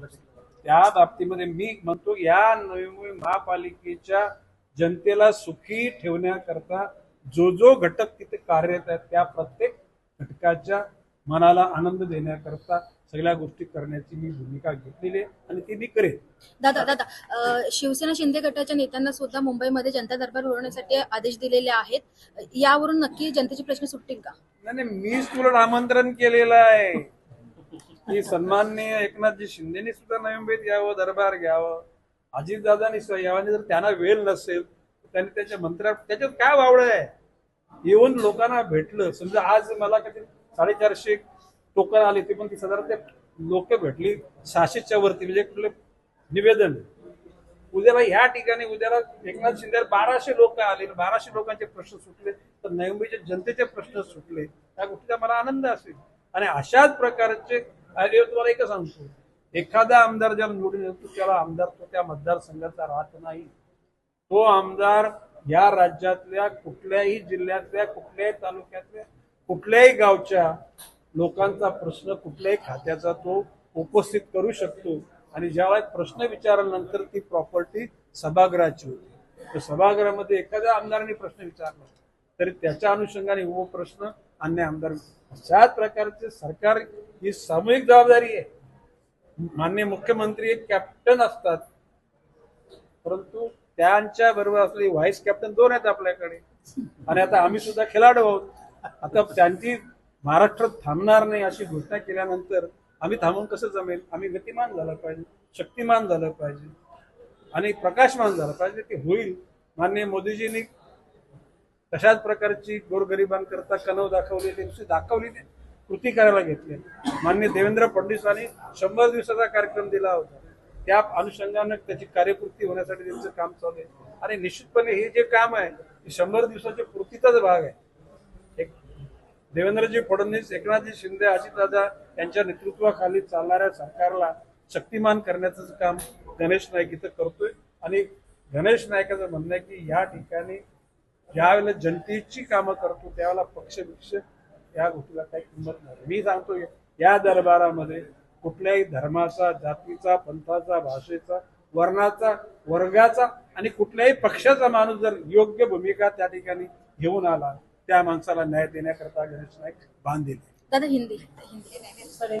त्या बाबतीमध्ये मी म्हणतो या नवी मुंबई महापालिकेच्या जनतेला सुखी ठेवण्याकरता जो जो घटक तिथे कार्यरत आहेत त्या प्रत्येक घटकाच्या मनाला आनंद देण्याकरता सगळ्या गोष्टी करण्याची मी भूमिका घेतलेली आहे आणि ती मी करेन. दादा दादा अ, शिवसेना शिंदे गटाच्या नेत्यांना सुद्धा मुंबईमध्ये जनता दरबार भरवण्यासाठी आदेश दिलेले आहेत. यावरून नक्की जनतेचे प्रश्न सुटतील का? नाही नाही, मीच तुला आमंत्रण केलेलं आहे. की सन्माननीय एकनाथजी शिंदेनी सुद्धा नवी मुंबईत यावं दरबार घ्यावं. अजितदादानी सुद्धा यावं. जर त्यांना वेळ नसेल त्यांनी त्याच्या मंत्र्या त्याच्यात काय वावळं आहे? येऊन लोकांना भेटलं. समजा आज मला कधी साडेचारशे टोकन आले ते पण ती साधारण ते लोक भेटली सहाशेच्या वरती म्हणजे कुठलं निवेदन. उद्याला ह्या ठिकाणी उद्याला एकनाथ शिंदे बाराशे लोक आले बाराशे लोकांचे प्रश्न सुटले तर नवी मुंबईच्या जनतेचे प्रश्न सुटले. त्या गोष्टीचा मला आनंद असेल. आणि अशाच प्रकारचे अरे तुम्हाला एकच सांगतो. एखादा आमदार ज्याला निवडून येतो त्याला आमदार तो त्या मतदारसंघाचा राहत नाही. तो आमदार या राज्यातल्या कुठल्याही जिल्ह्यातल्या कुठल्याही तालुक्यातल्या कुठल्याही गावच्या लोकांचा प्रश्न कुठल्याही खात्याचा तो उपस्थित करू शकतो. आणि ज्यावेळेस प्रश्न विचारल्यानंतर ती प्रॉपर्टी सभागृहाची होती. तर सभागृहामध्ये एखाद्या आमदाराने प्रश्न विचारला तरी त्याच्या अनुषंगाने उप प्रश्न अन्य आमदार अशाच प्रकारचे सरकार ही सामूहिक जबाबदारी आहे. माननीय मुख्यमंत्री एक कॅप्टन असतात. परंतु त्यांच्या बरोबर असलेली व्हाईस कॅप्टन दोन आहेत आपल्याकडे. आणि आता आम्ही सुद्धा खेळाडू आहोत. आता त्यांची महाराष्ट्रात थांबणार नाही अशी घोषणा केल्यानंतर आम्ही थांबून कसं जमेल? आम्ही गतिमान झालं पाहिजे शक्तिमान झालं पाहिजे. आणि प्रकाशमान झालं पाहिजे ते होईल. माननीय मोदीजींनी तशाच प्रकारची गोरगरिबांकरता कनव दाखवली ते नुसती दाखवली नाही. कृती करायला घेतली. माननीय देवेंद्र फडणवीसांनी शंभर दिवसाचा कार्यक्रम दिला होता. त्या अनुषंगानं त्याची कार्यपूर्ती होण्यासाठी त्यांचं काम चालू आहे. आणि निश्चितपणे हे जे काम आहे ते शंभर दिवसाच्या पूर्तीचाच भाग आहे. एक देवेंद्रजी फडणवीस एकनाथजी शिंदे अजितदादा यांच्या नेतृत्वाखाली चालणाऱ्या सरकारला शक्तिमान करण्याचं काम गणेश नाईक इथं करतोय. आणि गणेश नायकाचं म्हणणं आहे की या ठिकाणी ज्यावेळेला जनतेची कामं करतो त्यावेळेला पक्ष या गोष्टीला काही किंमत नाही. मी सांगतो या दरबारामध्ये कुठल्याही धर्माचा जातीचा पंथाचा भाषेचा वर्णाचा वर्गाचा आणि कुठल्याही पक्षाचा माणूस जर योग्य भूमिका त्या ठिकाणी घेऊन आला त्या माणसाला न्याय देण्याकरता गणेश नाईक बांधील दादा हिंदी. हिंदी.